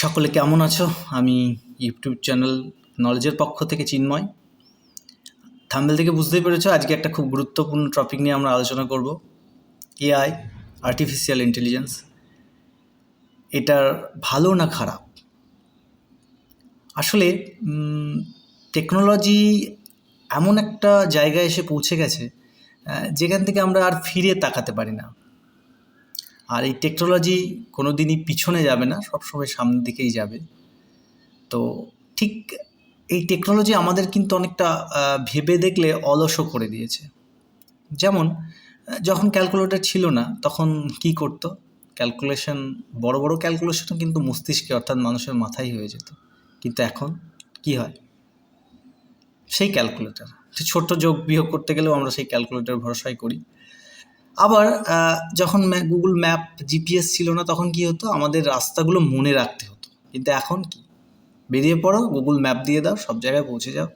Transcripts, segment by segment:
সকলে কেমন আছো? আমি ইউটিউব চ্যানেল নলেজের পক্ষ থেকে চিন্ময়। থাম্বেল থেকে বুঝতেই পেরেছ, আজকে একটা খুব গুরুত্বপূর্ণ টপিক নিয়ে আমরা আলোচনা করব। এআই আর্টিফিশিয়াল ইন্টেলিজেন্স এটার ভালো না খারাপ? আসলে টেকনোলজি এমন একটা জায়গায় এসে পৌঁছে গেছে যেখান থেকে আমরা আর ফিরে তাকাতে পারি না। আর এই টেকনোলজি কোনো দিনই পিছনে যাবে না, সবসময় সামনের দিকেই যাবে। তো ঠিক এই টেকনোলজি আমাদের কিন্তু অনেকটা ভেবে দেখলে অলসও করে দিয়েছে। যেমন যখন ক্যালকুলেটর ছিল না, তখন কি করতো? ক্যালকুলেশন বড় বড় ক্যালকুলেশন কিন্তু মস্তিষ্কে অর্থাৎ মানুষের মাথায় হয়ে যেত। কিন্তু এখন কি হয়? সেই ক্যালকুলেটর ছোট্ট যোগ বিয়োগ করতে গেলেও আমরা সেই ক্যালকুলেটর ভরসাই করি। আবার যখন গুগল ম্যাপ জিপিএস ছিল না তখন কি হতো? আমাদের রাস্তাগুলো মনে রাখতে হতো। কিন্তু এখন কি? বেরিয়ে পড়ো গুগল ম্যাপ দিয়ে দাও সব জায়গায় পৌঁছে যাও।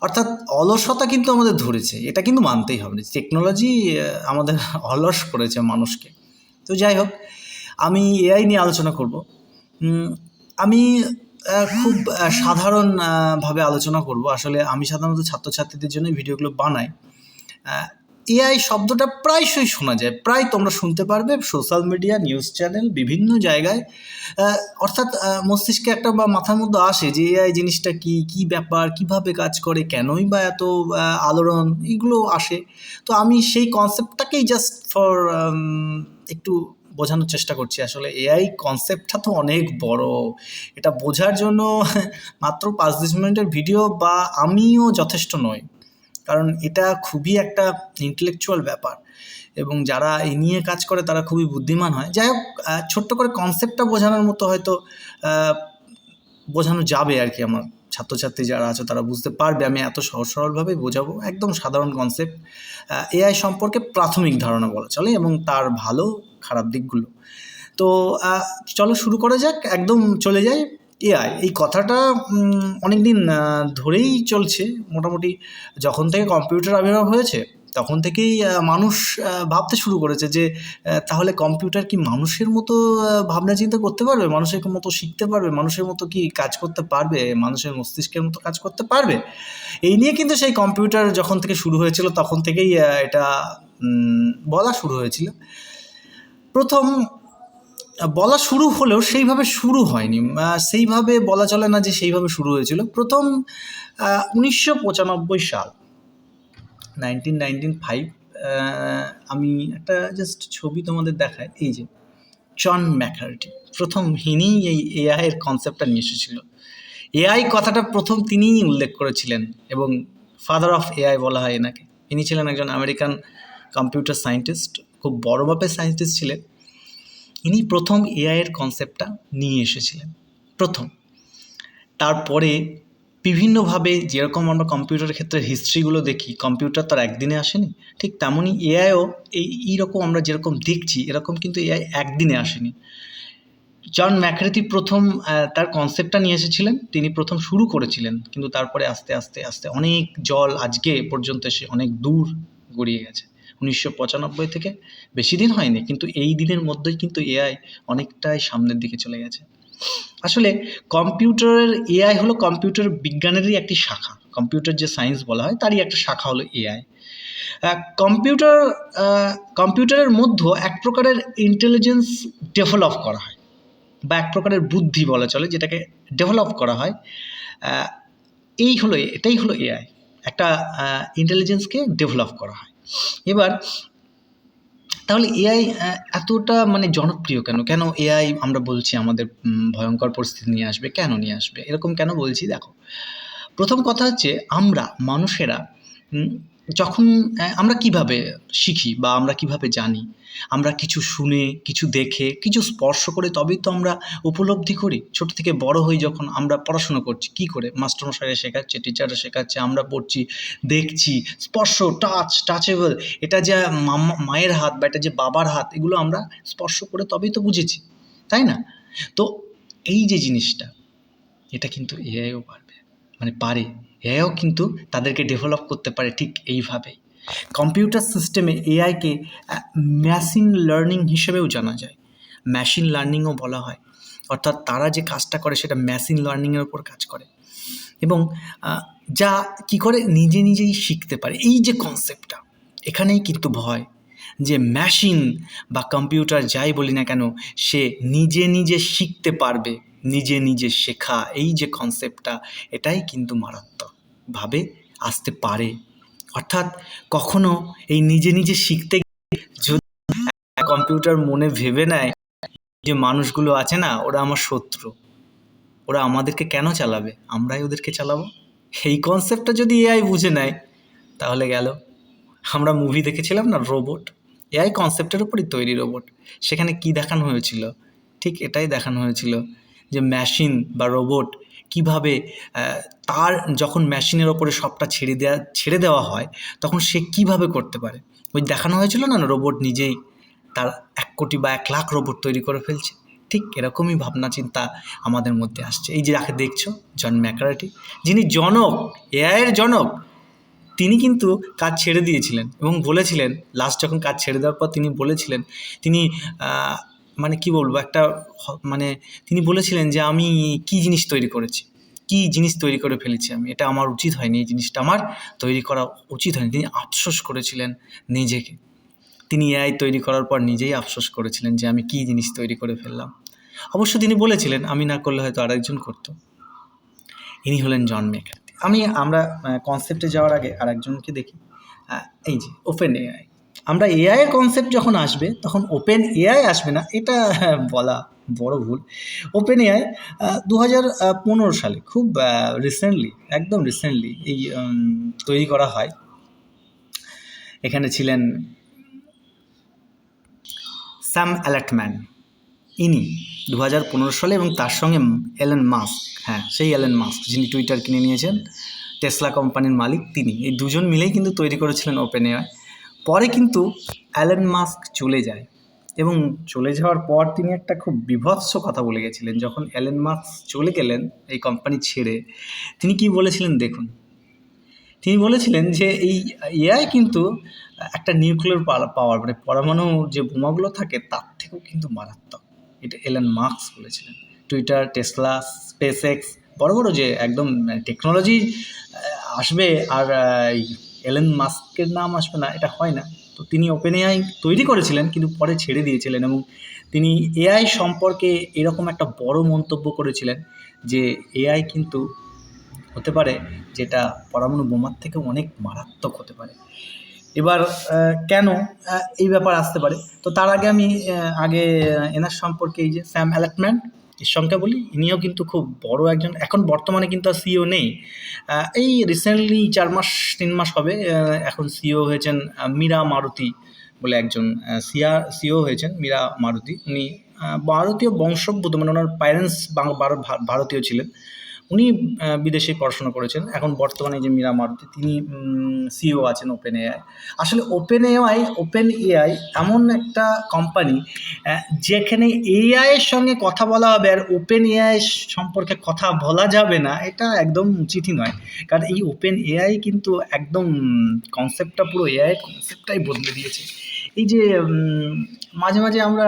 অর্থাৎ অলসতা কিন্তু আমাদের ধরেছে। এটা কিন্তু মানতেই হবে। টেকনোলজি আমাদের অলস করেছে মানুষকে। তো যাই হোক আমি এআই নিয়ে আলোচনা করব। আমি খুব আহ, সাধারণ আহ, ভাবে আলোচনা করব। আসলে আমি সাধারণত ছাত্রছাত্রীদের জন্য ভিডিওগুলো বানাই। এআই শব্দটা প্রায়শই শোনা যায়। প্রায় তোমরা শুনতে পারবে সোশ্যাল মিডিয়া নিউজ চ্যানেল বিভিন্ন জায়গায়। অর্থাৎ মস্তিষ্কে একটা বা মাথার মধ্যে আসে যে এআই জিনিসটা কি কি ব্যাপার, কীভাবে কাজ করে, কেনই বা এত আলোড়ন, এগুলো আসে। তো আমি সেই কনসেপ্টটাকেই জাস্ট ফর একটু বোঝানোর চেষ্টা করছি। আসলে এআই কনসেপ্টটা তো অনেক বড়। এটা বোঝার জন্য মাত্র পাঁচ, দশ মিনিটের ভিডিও বা আমিও যথেষ্ট নই কারণ এটা খুবই একটা ইন্টেলেকচুয়াল ব্যাপার। এবং যারা এই নিয়ে কাজ করে, তারা খুবই বুদ্ধিমান হয়। যাই হোক ছোট্ট করে কনসেপ্টটা বোঝানোর মতো হয়তো বোঝানো যাবে আর কি আমার ছাত্রছাত্রী যারা আছে, তারা বুঝতে পারবে। আমি এত সহজ সরলভাবেই বোঝাবো। একদম সাধারণ কনসেপ্ট এআই সম্পর্কে প্রাথমিক ধারণা বলা চলে এবং তার ভালো, খারাপ দিকগুলো। তো চলো শুরু করা যাক। একদম চলে যাই। এআই এই কথাটা অনেক দিন ধরেই চলছে। মোটামুটি যখন থেকে কম্পিউটার আবির্ভাব হয়েছে, তখন থেকেই মানুষ ভাবতে শুরু করেছে যে তাহলে কম্পিউটার কি মানুষের মতো ভাবনা চিন্তা করতে পারবে? মানুষের মতো শিখতে পারবে? মানুষের মতো কি কাজ করতে পারবে? মানুষের মস্তিষ্কের মতো কাজ করতে পারবে? এই নিয়ে কিন্তু সেই কম্পিউটার যখন থেকে শুরু হয়েছিল, তখন থেকেই এটা বলা শুরু হয়েছিল। প্রথম বলা শুরু হলেও সেইভাবে শুরু হয়নি। সেইভাবে বলা চলে না যে সেইভাবে শুরু হয়েছিল। প্রথম উনিশশো পঁচানব্বই সাল নাইনটিন নাইনটিন ফাইভ আমি একটা জাস্ট ছবি তোমাদের দেখায় এই যে জন ম্যাকার্টি প্রথম হিনি এই এআই এর কনসেপ্টটা নিয়ে এসেছিল। এআই কথাটা প্রথম তিনিই উল্লেখ করেছিলেন এবং ফাদার অফ এআই বলা হয় এনাকে। ইনি ছিলেন একজন আমেরিকান কম্পিউটার সায়েন্টিস্ট খুব বড় মাপের সায়েন্টিস্ট ছিলেন। ইনি প্রথম এআইয়ের কনসেপ্টটা নিয়ে এসেছিলেন। প্রথম। তারপরে বিভিন্নভাবে যেরকম আমরা কম্পিউটারের ক্ষেত্রে হিস্ট্রিগুলো দেখি কম্পিউটার তার একদিনে আসেনি, ঠিক তেমনই এআইও এই, এইরকম আমরা যেরকম দেখছি, এরকম কিন্তু এআই একদিনে আসেনি। জন ম্যাকারেথি প্রথম তার কনসেপ্টটা নিয়ে এসেছিলেন, তিনি প্রথম শুরু করেছিলেন, কিন্তু তারপরে আস্তে আস্তে আস্তে অনেক জল আজকে পর্যন্ত এসে অনেক দূর গড়িয়ে গেছে। উনিশশো পঁচানব্বই থেকে বেশি দিন হয়নি, কিন্তু এই দিনের মধ্যেই কিন্তু এআই অনেকটাই সামনের দিকে চলে গেছে। আসলে কম্পিউটারের এআই হলো কম্পিউটার বিজ্ঞানেরই একটি শাখা। কম্পিউটার যে সায়েন্স বলা হয়, তারই একটা শাখা হলো এআই কম্পিউটার কম্পিউটারের মধ্যে এক প্রকারের ইন্টেলিজেন্স ডেভেলপ করা হয়, বা এক প্রকারের বুদ্ধি বলা চলে, যেটাকে ডেভেলপ করা হয়। এই হলো, এটাই হলো এআই একটা ইন্টেলিজেন্সকে ডেভেলপ করা হয়। এবার, তাহলে এআই এতটা মানে জনপ্রিয় কেন? কেন এআই আমরা বলছি আমাদের ভয়ঙ্কর পরিস্থিতি নিয়ে আসবে? কেন নিয়ে আসবে? এরকম কেন বলছি? দেখো, প্রথম কথা হচ্ছে আমরা, মানুষেরা যখন আমরা কীভাবে শিখি বা আমরা কীভাবে জানি? আমরা কিছু শুনে, কিছু দেখে, কিছু স্পর্শ করে তবেই তো আমরা উপলব্ধি করি। ছোট থেকে বড় হই যখন আমরা পড়াশোনা করছি, কি করে? মাস্টারমশাইরা শেখাচ্ছে টিচাররা শেখাচ্ছে, আমরা পড়ছি, দেখছি, স্পর্শ টাচ টাচেবল এটা যে মায়ের হাত বা এটা যে বাবার হাত, এগুলো আমরা স্পর্শ করে তবেই তো বুঝেছি, তাই না? তো এই যে জিনিসটা, এটা কিন্তু এআইও পারবে মানে পারে। এআইও কিন্তু তাদেরকে ডেভেলপ করতে পারে ঠিক এইভাবেই। কম্পিউটার সিস্টেমে এআইকে মেশিন লার্নিং হিসেবেও জানা যায়। মেশিন লার্নিংও বলা হয়। অর্থাৎ তারা যে কাজটা করে সেটা মেশিন লার্নিংয়ের ওপর কাজ করে। এবং যা কি করে নিজে নিজেই শিখতে পারে। এই যে কনসেপ্টটা এখানেই কিন্তু ভয় যে মেশিন বা কম্পিউটার যাই বলি না কেন, সে নিজে নিজে শিখতে পারবে। নিজে নিজে শেখা, এই যে কনসেপ্টটা এটাই কিন্তু মারাত্মকভাবে আসতে পারে। অর্থাৎ কখনো এই নিজে নিজে শিখতে যদি কম্পিউটার মনে ভেবে নেয় যে মানুষগুলো আছে না, ওরা আমার শত্রু। ওরা আমাদেরকে কেন চালাবে? আমরাই ওদেরকে চালাবো? এই কনসেপ্টটা যদি এআই বুঝে নেয়, তাহলে গেল। আমরা মুভি দেখেছিলাম না রোবট এআই কনসেপ্টের উপরই তৈরি রোবট সেখানে কি দেখানো হয়েছিল? ঠিক এটাই দেখানো হয়েছিল। যে মেশিন বা রোবট কীভাবে তার যখন মেশিনের ওপরে সবটা ছেড়ে দেওয়া ছেড়ে দেওয়া হয়, তখন সে কীভাবে করতে পারে? ওই দেখানো হয়েছিল না রোবট নিজেই তার এক কোটি বা এক লাখ রোবট তৈরি করে ফেলছে? ঠিক এরকমই ভাবনা, চিন্তা আমাদের মধ্যে আসছে। এই যে যাকে দেখছ জন ম্যাকারাটি যিনি জনক এআইয়ের জনক, তিনি কিন্তু কাজ ছেড়ে দিয়েছিলেন এবং বলেছিলেন লাস্ট যখন কাজ ছেড়ে দেওয়ার পর তিনি বলেছিলেন, তিনি মানে কি বলব, একটা মানে তিনি বলেছিলেন যে আমি কি জিনিস তৈরি করেছি, কি জিনিস তৈরি করে ফেলেছি আমি, এটা আমার উচিত হয়নি, এই জিনিসটা আমার তৈরি করা উচিত হয়নি, তিনি আফসোস করেছিলেন নিজেকে। তিনি এআই তৈরি করার পর নিজেই আফসোস করেছিলেন যে আমি কী জিনিস তৈরি করে ফেললাম। অবশ্য তিনি বলেছিলেন, আমি না করলে হয়তো আরেকজন করতো। ইনি হলেন জন মেকার্থি। আমি আমরা কনসেপ্টে যাওয়ার আগে আরেকজনকে দেখি। এই যে, ওপেন এআই। আমরা এআই কনসেপ্ট যখন আসবে, তখন ওপেন এআই আসবে না, এটা বলা বড় ভুল। ওপেন এআই দু হাজার পনেরো সালে, খুব রিসেন্টলি একদম রিসেন্টলি এই তৈরি করা হয়। এখানে ছিলেন স্যাম অ্যালেটম্যান ইনি দু হাজার পনেরো সালে এবং তার সঙ্গে এলেন মাস্ক হ্যাঁ সেই এলেন মাস্ক যিনি টুইটার কিনে নিয়েছেন টেসলা কোম্পানির মালিক, তিনি। এই দুজন মিলেই কিন্তু তৈরি করেছিলেন ওপেন এআই পরে কিন্তু অ্যালেন মাস্ক চলে যায়। এবং চলে যাওয়ার পর তিনি একটা খুব বিভৎস কথা বলে গেছিলেন। যখন অ্যালেন মাস্ক চলে গেলেন এই কোম্পানি ছেড়ে, তিনি কি বলেছিলেন দেখুন? তিনি বলেছিলেন যে এই এআই কিন্তু একটা নিউক্লিয়ার পাওয়ার মানে পরমাণু যে বোমাগুলো থাকে তার থেকেও কিন্তু মারাত্মক। এটা এলেন মার্কস বলেছিলেন। টুইটার টেসলা স্পেস এক্স বড় বড় যে একদম টেকনোলজি আসবে আর এলেন মাস্কের নাম আসবে না, এটা হয় না। তো তিনি ওপেন এআই তৈরি করেছিলেন, কিন্তু পরে ছেড়ে দিয়েছিলেন এবং তিনি এআই সম্পর্কে এরকম একটা বড় মন্তব্য করেছিলেন যে এআই কিন্তু হতে পারে যেটা পরমাণু বোমার থেকে অনেক মারাত্মক হতে পারে। এবার কেন এই ব্যাপার আসতে পারে? তো তার আগে আমি আগে এনার সম্পর্কে এই যে স্যাম অ্যালেটম্যান সংখ্যা বলি, ইনিও কিন্তু খুব বড় একজন, এখন বর্তমানে কিন্তু আর সিও নেই। এই রিসেন্টলি চার মাস, তিন মাস হবে এখন সিও হয়েছেন মীরা মারুতি বলে একজন সিয়া সিও হয়েছেন, মীরা মারুতি। উনি ভারতীয় ভারতীয় বংশোদ্ভূত মানে ওনার প্যারেন্টস ভারতীয় ছিলেন। উনি বিদেশে পড়াশোনা করেছেন। এখন বর্তমানে যে মীরা মারুতি তিনি সিও আছেন ওপেন এআই আসলে ওপেন এআই ওপেন এআই এমন একটা কোম্পানি যেখানে এআই এর সঙ্গে কথা বলা হবে আর ওপেন এআই সম্পর্কে কথা বলা যাবে না, এটা একদম উচিতই নয়। কারণ এই ওপেন এআই কিন্তু একদম কনসেপ্টটা পুরো এআই কনসেপ্টটাই বদলে দিয়েছে। এই যে মাঝে মাঝে আমরা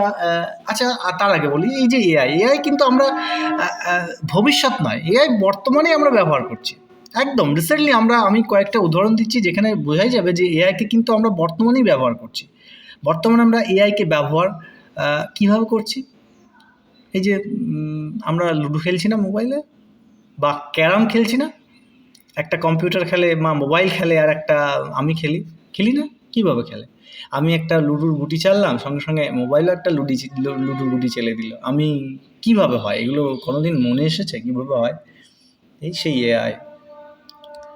আচ্ছা তার আগে বলি, এই যে এআই এআই কিন্তু আমরা ভবিষ্যৎ নয় এআই বর্তমানে আমরা ব্যবহার করছি। একদম রিসেন্টলি আমরা, আমি কয়েকটা উদাহরণ দিচ্ছি যেখানে বোঝাই যাবে যে এআইকে কিন্তু আমরা বর্তমানেই ব্যবহার করছি। বর্তমানে আমরা এআইকে ব্যবহার কীভাবে করছি? এই যে আমরা লুডো খেলছি না মোবাইলে? বা ক্যারাম খেলছি না? একটা কম্পিউটার খেলে বা মোবাইল খেলে আর একটা আমি খেলি খেলি না? কীভাবে খেলে? আমি একটা লুডুর গুটি চাললাম সঙ্গে সঙ্গে মোবাইলও একটা লুডি লুডুর গুটি চেলে দিল। আমি কীভাবে হয়? এগুলো কোনোদিন মনে এসেছে? কীভাবে হয়? এই সেই এআই।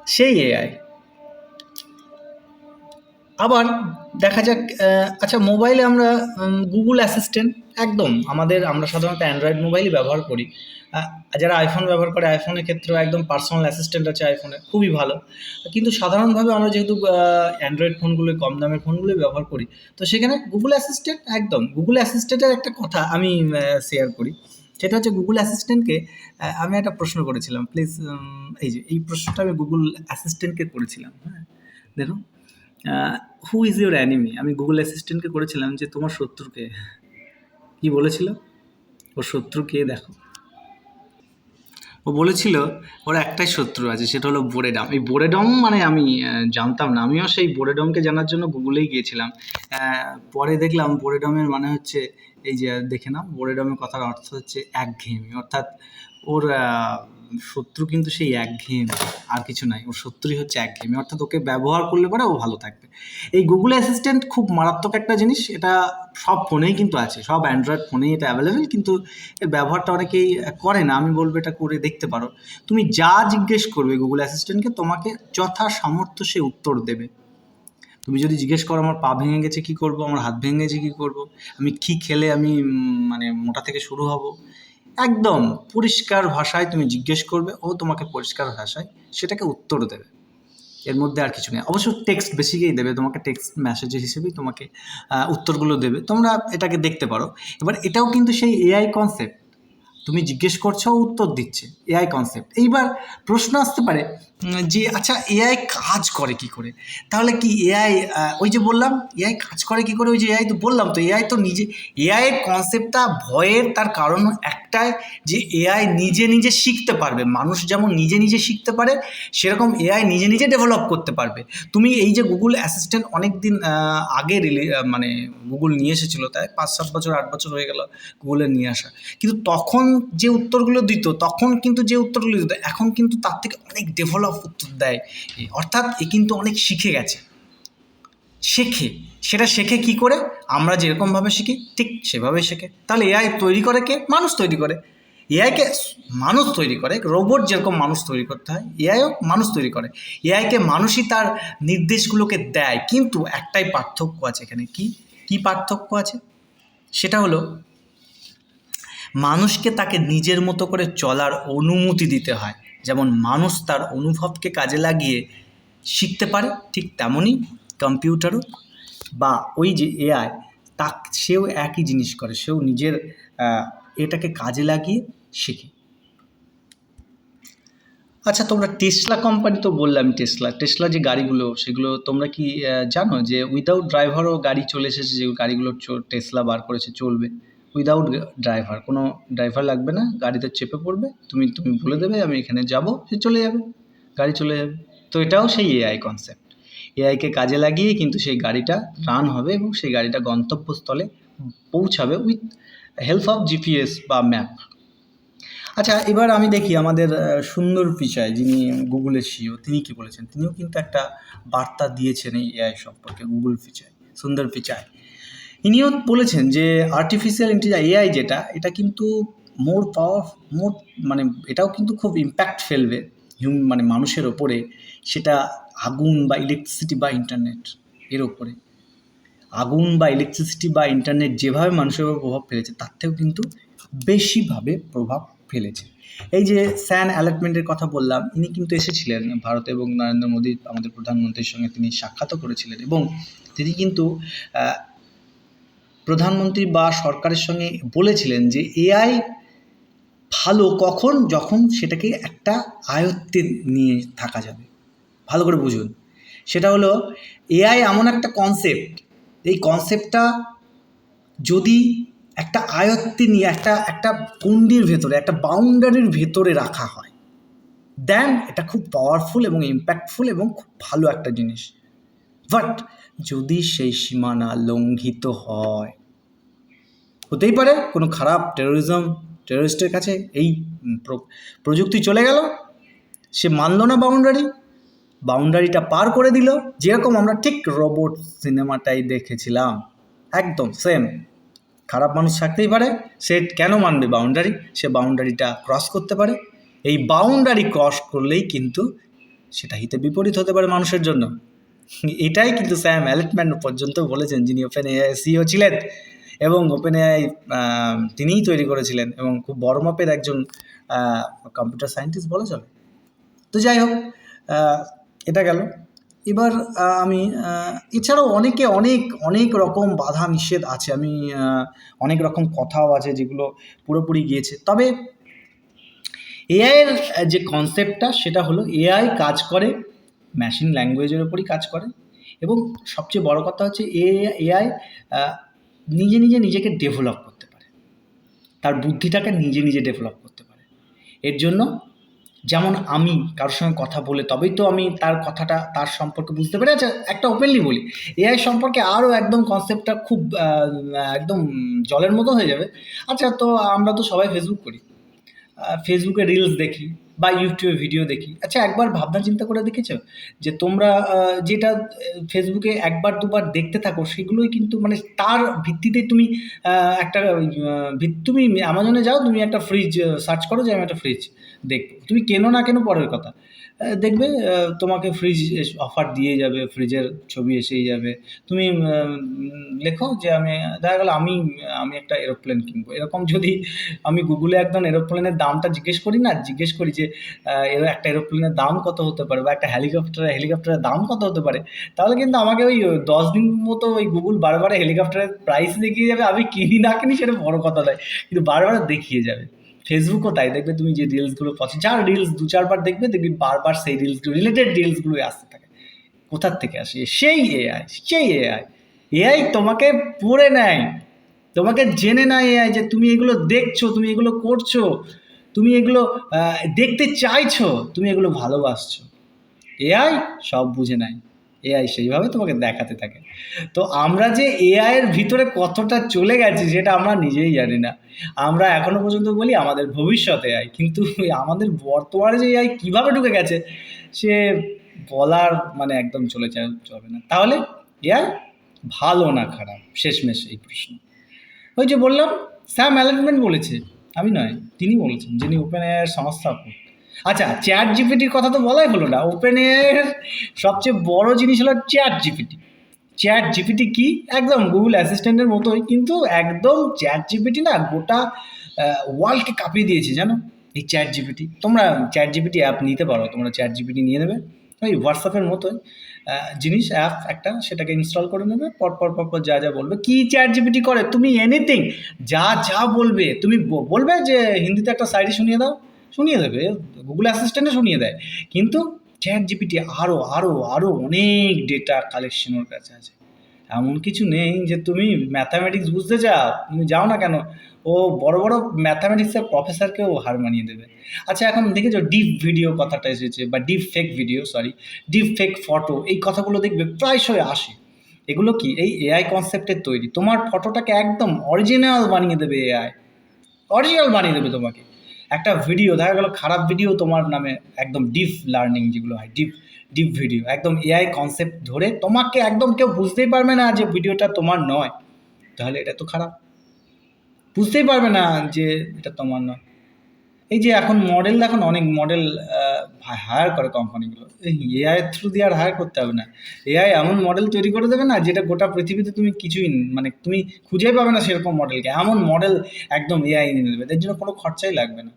সেই এআই। আবার দেখা যাক আচ্ছা মোবাইলে আমরা গুগল অ্যাসিস্ট্যান্ট, একদম। আমাদের, আমরা সাধারণত অ্যান্ড্রয়েড মোবাইলই ব্যবহার করি। যারা আইফোন ব্যবহার করে আইফোনের ক্ষেত্রেও একদম পার্সোনাল অ্যাসিস্ট্যান্ট আছে আইফোনে খুবই ভালো। কিন্তু সাধারণভাবে আমরা যেহেতু অ্যান্ড্রয়েড ফোনগুলো কম দামের ফোনগুলোই ব্যবহার করি, তো সেখানে গুগল অ্যাসিস্ট্যান্ট একদম গুগল অ্যাসিস্ট্যান্টের একটা কথা আমি শেয়ার করি। সেটা হচ্ছে গুগল অ্যাসিস্ট্যান্টকে আমি একটা প্রশ্ন করেছিলাম প্লিজ এই যে, এই প্রশ্নটা আমি গুগল অ্যাসিস্ট্যান্টকে করেছিলাম হ্যাঁ? দেখো হু ইজ ইউর অ্যানিমি আমি গুগল অ্যাসিস্ট্যান্টকে করেছিলাম যে তোমার শত্রুকে কি বলেছিল? ওর শত্রু কে? দেখো। ও বলেছিল, ওর একটাই শত্রু আছে, সেটা হলো বোরেডম এই বোরেডম মানে আমি জানতাম না। আমিও সেই বোরেডমকে জানার জন্য গুগলেই গিয়েছিলাম। পরে দেখলাম বোরেডমের মানে হচ্ছে, এই যে, দেখে নাও বোরেডমের কথার অর্থ হচ্ছে একঘেয়েমি। অর্থাৎ ওর শত্রু কিন্তু সেই একঘেয়েমি, আর কিছু নাই। ওর শত্রুই হচ্ছে একঘেয়েমি। অর্থাৎ ওকে ব্যবহার করলে পরে ও ভালো থাকবে। এই গুগল অ্যাসিস্ট্যান্ট খুব মারাত্মক একটা জিনিস। এটা সব ফোনেই কিন্তু আছে। সব অ্যান্ড্রয়েড ফোনেই এটা অ্যাভেলেবেল কিন্তু এর ব্যবহারটা অনেকেই করে না। আমি বলব এটা করে দেখতে পারো। তুমি যা জিজ্ঞেস করবে গুগল অ্যাসিস্ট্যান্টকে তোমাকে যথা সামর্থ্য সে উত্তর দেবে। তুমি যদি জিজ্ঞেস করো, আমার পা ভেঙে গেছে, কী করব? আমার হাত ভেঙে গেছে, কী করব? আমি কী খেলে আমি মানে মোটা থেকে শুরু হব? একদম পরিষ্কার ভাষায় তুমি জিজ্ঞেস করবে, ও তোমাকে পরিষ্কার ভাষায় সেটাকে উত্তর দেবে। এর মধ্যে আর কিছু নেই। অবশ্য টেক্সট বেশিকেই দেবে, তোমাকে টেক্সট মেসেজের হিসেবেই তোমাকে উত্তরগুলো দেবে। তোমরা এটাকে দেখতে পারো। এবার এটাও কিন্তু সেই এআই কনসেপ্ট তুমি জিজ্ঞেস করছ উত্তর দিচ্ছে এআই কনসেপ্ট এইবার প্রশ্ন আসতে পারে যে আচ্ছা এআই কাজ করে কি করে? তাহলে কি এআই ওই যে বললাম এআই কাজ করে কি করে? ওই যে এআই তো বললাম তো এআই তো নিজে এআই এর কনসেপ্টটা ভয়ের তার কারণ একটাই যে এআই নিজে নিজে শিখতে পারবে। মানুষ যেমন নিজে নিজে শিখতে পারে, সেরকম এআই নিজে নিজে ডেভেলপ করতে পারবে। তুমি এই যে গুগল অ্যাসিস্ট্যান্ট অনেক দিন আগে রিলি মানে গুগল নিয়ে এসেছিল তাই, পাঁচ, সাত বছর, আট বছর হয়ে গেল গুগলের নিয়ে আসা। কিন্তু তখন যে উত্তরগুলো দিত, তখন কিন্তু যে উত্তরগুলো দিত, এখন কিন্তু তার থেকে অনেক ডেভেলপ উত্তর দেয়। অর্থাৎ এ কিন্তু অনেক শিখে গেছে। শেখে। সেটা শেখে কি করে? আমরা যেরকমভাবে শিখি, ঠিক সেভাবে শেখে। তাহলে এআই তৈরি করে কে? মানুষ তৈরি করে। এআইকে মানুষ তৈরি করে, রোবট যেরকম মানুষ তৈরি করতে হয় এআইও মানুষ তৈরি করে। এআইকে মানুষই তার নির্দেশগুলোকে দেয়। কিন্তু একটাই পার্থক্য আছে এখানে। কি? কি পার্থক্য আছে? সেটা হলো, মানুষকে তাকে নিজের মতো করে চলার অনুমতি দিতে হয়। যেমন মানুষ তার অনুভবকে কাজে লাগিয়ে শিখতে পারে, ঠিক তেমনই কম্পিউটারও বা ওই যে এআই তা সেও একই জিনিস করে, সেও নিজের এটাকে কাজে লাগিয়ে শেখে। আচ্ছা তোমরা টেসলা কোম্পানি তো বললাম টেসলা টেসলা যে গাড়িগুলো, সেগুলো তোমরা কি জানো যে উইদাউট ড্রাইভারও গাড়ি চলে এসেছে, যে গাড়িগুলো টেসলা বার করেছে, চলবে? উইদাউট ড্রাইভার কোনো ড্রাইভার লাগবে না, গাড়িতে চেপে পড়বে, তুমি তুমি বলে দেবে, আমি এখানে যাব, সে চলে যাবে, গাড়ি চলে যাবে। তো এটাও সেই এআই কনসেপ্ট এআইকে কাজে লাগিয়ে কিন্তু সেই গাড়িটা রান হবে এবং সেই গাড়িটা গন্তব্যস্থলে পৌঁছাবে উইথ হেল্প অফ জিপিএস বা ম্যাপ আচ্ছা এবার আমি দেখি আমাদের সুন্দর পিচাই যিনি গুগলের সিও তিনি কি বলেছেন? তিনিও কিন্তু একটা বার্তা দিয়েছেন এই এআই সম্পর্কে গুগল পিচাই সুন্দর পিচাই ইনিও বলেছেন যে আর্টিফিশিয়াল ইন্টেলিজেন্স এআই যেটা, এটা কিন্তু মোর পাওয়ার মোর মানে এটাও কিন্তু খুব ইম্প্যাক্ট ফেলবে হিউম মানে মানুষের ওপরে, সেটা আগুন বা ইলেকট্রিসিটি বা ইন্টারনেট এর ওপরে। আগুন বা ইলেকট্রিসিটি বা ইন্টারনেট যেভাবে মানুষের উপর প্রভাব ফেলেছে, তার থেকেও কিন্তু বেশিভাবে প্রভাব ফেলেছে। এই যে স্যান অ্যালার্টমেন্টের কথা বললাম, ইনি কিন্তু এসেছিলেন ভারত এবং নরেন্দ্র মোদী, আমাদের প্রধানমন্ত্রীর সঙ্গে তিনি সাক্ষাৎও করেছিলেন এবং তিনি কিন্তু প্রধানমন্ত্রী বা সরকারের সঙ্গে বলেছিলেন যে এআই ভালো কখন, যখন সেটাকে একটা আয়ত্তে নিয়ে থাকা যাবে। ভালো করে বুঝুন। সেটা হলো, এআই এমন একটা কনসেপ্ট এই কনসেপ্টটা যদি একটা আয়ত্তে নিয়ে, একটা একটা গণ্ডির ভেতরে, একটা বাউন্ডারির ভেতরে রাখা হয় দেন এটা খুব পাওয়ারফুল এবং ইম্প্যাক্টফুল এবং খুব ভালো একটা জিনিস। বাট যদি সেই সীমানা লঙ্ঘিত হয়। হতেই পারে কোনো খারাপ টেরোরিজম টেরোরিস্টের কাছে এই প্রযুক্তি চলে গেল, সে মানল না বাউন্ডারি বাউন্ডারিটা পার করে দিল, যেরকম আমরা ঠিক রোবট সিনেমাটাই দেখেছিলাম। একদম সেম খারাপ মানুষ থাকতেই পারে, সে কেন মানবে বাউন্ডারি সে বাউন্ডারিটা ক্রস করতে পারে। এই বাউন্ডারি ক্রস করলেই কিন্তু সেটা হিতে বিপরীত হতে পারে মানুষের জন্য। এটাই কিন্তু স্যাম অ্যালেটম্যান পর্যন্ত বলেছেন, যিনি ওপেন এআই সিও ছিলেন এবং ওপেন এআই তিনিই তৈরি করেছিলেন এবং খুব বড় মাপের একজন কম্পিউটার সায়েন্টিস্ট বলা চলে। তো যাই হোক এটা গেল। এবার আমি এছাড়াও অনেকে অনেক অনেক রকম বাধা নিষেধ আছে। আমি অনেক রকম কথাও আছে যেগুলো পুরোপুরি গিয়েছে। তবে এআইয়ের যে কনসেপ্টটা সেটা হলো এআই কাজ করে মেশিন ল্যাঙ্গুয়েজের ওপরই কাজ করে। এবং সবচেয়ে বড় কথা হচ্ছে এ, এআই নিজে নিজে নিজেকে ডেভেলপ করতে পারে। তার বুদ্ধিটাকে নিজে নিজে ডেভেলপ করতে পারে। এর জন্য যেমন আমি কারোর সঙ্গে কথা বলে, তবেই তো আমি তার কথাটা, তার সম্পর্কে বুঝতে পারি আচ্ছা একটা ওপেনলি বলি। এআই সম্পর্কে আরও একদম কনসেপ্টটা খুব একদম জলের মতো হয়ে যাবে। আচ্ছা তো আমরা তো সবাই ফেসবুক করি। ফেসবুকে রিলস দেখি। বা ইউটিউবে ভিডিও দেখি। আচ্ছা একবার ভাবনা চিন্তা করে দেখেছ? যে তোমরা যেটা ফেসবুকে একবার দুবার দেখতে থাকো, সেগুলোই কিন্তু মানে তার ভিত্তিতে তুমি একটা তুমি অ্যামাজনে যাও, তুমি একটা ফ্রিজ সার্চ করো যে আমি একটা ফ্রিজ দেখব। তুমি কেনো না কেন পরের কথা। দেখবে তোমাকে ফ্রিজ অফার দিয়ে যাবে ফ্রিজের ছবি এসেই যাবে। তুমি লেখো যে আমি, দেখা গেলো আমি আমি একটা এরোপ্লেন কিনবো। এরকম যদি আমি গুগলে একদম এরোপ্লেনের দামটা জিজ্ঞেস করি না, জিজ্ঞেস করি যে এর একটা এরোপ্লেনের দাম কত হতে পারে বা একটা হেলিকপ্টার হেলিকপ্টারের দাম কত হতে পারে, তাহলে কিন্তু আমাকে ওই দশ দিন মতো ওই গুগল বারবার হেলিকপ্টারের প্রাইস দেখিয়ে যাবে, আমি কিনি না কিনি সেটা বড় কথা নয়, কিন্তু বারবার দেখিয়ে যাবে। ফেসবুকও তাই, দেখবে তুমি যে রিলসগুলো পছন্দ, যার রিলস দু চারবার দেখবে, দেখবি বারবার সেই রিলসগুলো রিলেটেড রিলসগুলোই আসতে থাকে। কোথার থেকে আসে? সেই এআই সেই এআই এআই তোমাকে পড়ে নেয়। তোমাকে জেনে নেয় এআই যে তুমি এগুলো দেখছ, তুমি এগুলো করছ, তুমি এগুলো দেখতে চাইছো, তুমি এগুলো ভালোবাসছো। এআই সব বুঝে নেয়। এআই সেইভাবে তোমাকে দেখাতে থাকে। তো আমরা যে এআইয়ের ভিতরে কতটা চলে গেছি সেটা আমরা নিজেই জানি না। আমরা এখনও পর্যন্ত বলি আমাদের ভবিষ্যৎ এআই, কিন্তু আমাদের বর্তমানে যে এআই কীভাবে ঢুকে গেছে, সে বলার মানে একদম চলে যাবে না। তাহলে এআই ভালো না খারাপ? শেষমেশ এই প্রশ্ন। ওই যে বললাম, স্যাম অ্যালেনমেন্ট বলেছে। আমি নয়, তিনি বলেছেন, যিনি ওপেন এআইয়ের সংস্থাপক। আচ্ছা চ্যাট জিপিটির কথা তো বলাই হলো না। ওপেন এআইয়ের সবচেয়ে বড় জিনিস হলো চ্যাট জিপিটি চ্যাট জিপিটি কি? একদম গুগল অ্যাসিস্ট্যান্টের মতোই, কিন্তু একদম চ্যাট জিপিটি না গোটা ওয়ার্ল্ডকে কাঁপিয়ে দিয়েছে, জানো? এই চ্যাট জিপিটি তোমরা চ্যাট জিপিটি অ্যাপ নিতে পারো, তোমরা চ্যাট জিপিটি নিয়ে নেবে। ওই হোয়াটসঅ্যাপের মতোই জিনিস অ্যাপ একটা, সেটাকে ইনস্টল করে নেবে। পরপর পর পর পর যা যা বলবে। কি চ্যাট জিপিটি করে? তুমি এনিথিং যা যা বলবে, তুমি বলবে যে হিন্দিতে একটা সাইডে শুনিয়ে দাও। শুনিয়ে দেবে গুগল অ্যাসিস্ট্যান্টে শুনিয়ে দেয়। কিন্তু চ্যাট জিপিটি আরও আরও আরও অনেক ডেটা কালেকশন ওর কাছে আছে। এমন কিছু নেই যে তুমি ম্যাথামেটিক্স বুঝতে চাও, তুমি যাও না কেন? ও বড় বড় ম্যাথামেটিক্সের প্রফেসরকেও হার মানিয়ে দেবে। আচ্ছা এখন দেখেছ ডিপ ভিডিও কথাটা এসেছে, বা deep fake video sorry deep fake photo এই কথাগুলো দেখবে প্রায়শই আসে। এগুলো কি? এই এআই কনসেপ্টের তৈরি। তোমার ফটোটাকে একদম অরিজিনাল বানিয়ে দেবে এআই অরিজিনাল বানিয়ে দেবে তোমাকে। একটা ভিডিও দেখা গেল খারাপ ভিডিও তোমার নামে একদম ডিপ লার্নিং যেগুলো হয় ডিপ ডিপ ভিডিও একদম এআই কনসেপ্ট ধরে তোমাকে একদম কেউ বুঝতেই পারবে না যে ভিডিওটা তোমার নয়। তাহলে এটা তো খারাপ। বুঝতেই পারবে না যে এটা তোমার নয়। এই যে এখন মডেল এখন অনেক মডেল হায়ার করে কোম্পানিগুলো এআই থ্রু দিয়ে আর হায়ার করতে হবে না। এআই এমন মডেল তৈরি করে দেবে না, যেটা গোটা পৃথিবীতে তুমি কিছুই মানে তুমি খুঁজেই পাবে না সেরকম মডেলকে এমন মডেল একদম এআই নিয়ে দেবে এর জন্য কোনো খরচাই লাগবে না।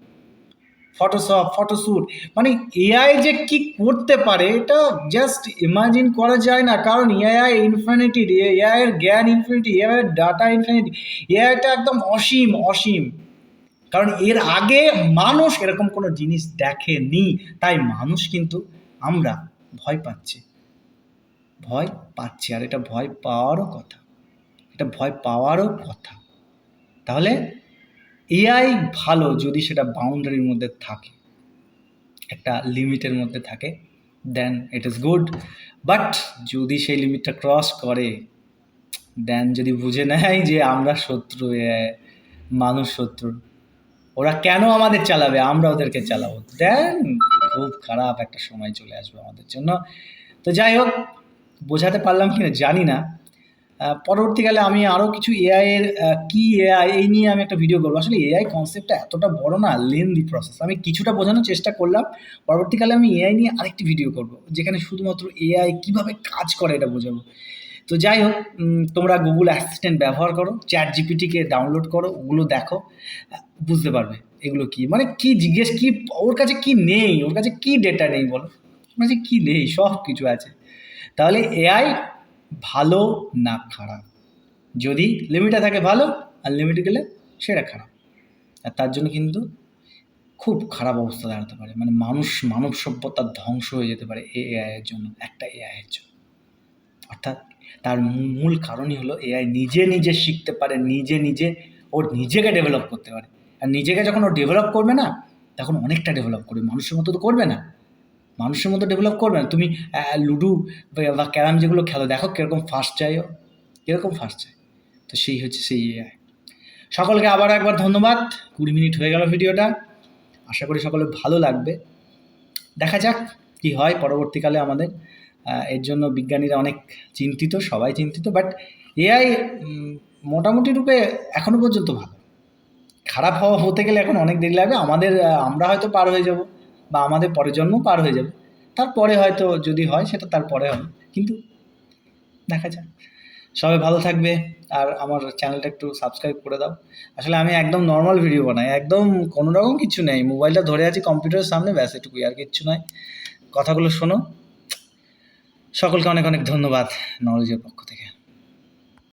ফটোশপ ফটোশ্যুট মানে এআই যে কি করতে পারে, এটা জাস্ট ইমাজিন করা যায় না। কারণ এআই ইনফিনিটি এআই এর জ্ঞান ইনফিনিটি এআই এর ডাটা ইনফিনিটি এআইটা একদম অসীম অসীম। কারণ এর আগে মানুষ এরকম কোনো জিনিস দেখেনি, তাই মানুষ কিন্তু আমরা ভয় পাচ্ছি। ভয় পাচ্ছি, আর এটা ভয় পাওয়ারও কথা। এটা ভয় পাওয়ারও কথা। তাহলে এআই ভালো যদি সেটা বাউন্ডারির মধ্যে থাকে, একটা লিমিটের মধ্যে থাকে then it is good but যদি সেই লিমিটটা ক্রস করে দেন যদি বুঝে নেয় যে আমরা শত্রু মানুষ শত্রু ওরা কেন আমাদের চালাবে? আমরা ওদেরকে চালাবো। দেন খুব খারাপ একটা সময় চলে আসবে আমাদের জন্য। তো যাই হোক, বোঝাতে পারলাম কি না জানি না। পরবর্তীকালে আমি আরও কিছু এআই এর কি এআই এই নিয়ে আমি একটা ভিডিও করব। আসলে এআই কনসেপ্টটা এতটা বড় না লেন্দি প্রসেস আমি কিছুটা বোঝানোর চেষ্টা করলাম। পরবর্তীকালে আমি এআই নিয়ে আরেকটি ভিডিও করব, যেখানে শুধুমাত্র এআই কীভাবে কাজ করে এটা বোঝাবো। তো যাই হোক তোমরা গুগল অ্যাসিস্ট্যান্ট ব্যবহার করো চ্যাট জিপিটিকে ডাউনলোড করো, ওগুলো দেখো, বুঝতে পারবে এগুলো কি। মানে কি জিজ্ঞেস, কি, ওর কাছে কি নেই, ওর কাছে কি ডেটা নেই বলো? ওর কাছে কি নেই, সব কিছু আছে। তাহলে এআই ভালো না খারাপ? যদি লিমিটে থাকে ভালো, আর লিমিটে গেলে সেটা খারাপ। আর তার জন্য কিন্তু খুব খারাপ অবস্থা দাঁড়াতে পারে। মানে মানুষ, মানব সভ্যতার ধ্বংস হয়ে যেতে পারে এ এআইয়ের জন্য, একটা এআইয়ের জন্য। অর্থাৎ তার মূল কারণই হলো এআই নিজে নিজে শিখতে পারে, নিজে নিজে ওর নিজেকে ডেভেলপ করতে পারে। আর নিজেকে যখন ও ডেভেলপ করবে না, তখন অনেকটা ডেভেলপ করবে। মানুষের মতো তো করবে না। মানুষের মতো ডেভেলপ করবে না। তুমি লুডো বা- ক্যারাম যেগুলো খেলো, দেখো কীরকম ফার্স্ট চাই ও। কীরকম ফার্স্ট চাই তো সেই হচ্ছে সেই এআই। সকলকে আবার একবার ধন্যবাদ। কুড়ি মিনিট হয়ে গেল ভিডিওটা। আশা করি সকলে ভালো লাগবে। দেখা যাক কি হয় পরবর্তীকালে আমাদের। এর জন্য বিজ্ঞানীরা অনেক চিন্তিত, সবাই চিন্তিত বাট এআই মোটামুটি রূপে এখনও পর্যন্ত ভালো। খারাপ হওয়া হতে গেলে এখন অনেক দেরি লাগবে। আমাদের আমরা হয়তো পার হয়ে যাব বা আমাদের পরের জন্ম পার হয়ে যাবে। তারপরে হয়তো যদি হয়, সেটা তারপরে হবে। কিন্তু দেখা যাক। সবাই ভালো থাকবে আর আমার চ্যানেলটা একটু সাবস্ক্রাইব করে দাও। আসলে আমি একদম নর্মাল ভিডিও বানাই। একদম কোনো রকম কিছু নেই। মোবাইলটা ধরে আছি কম্পিউটারের সামনে, ব্যাস এটুকুই, আর কিচ্ছু নয়। কথাগুলো শোনো। সকলকে অনেক অনেক ধন্যবাদ নলেজের পক্ষ থেকে।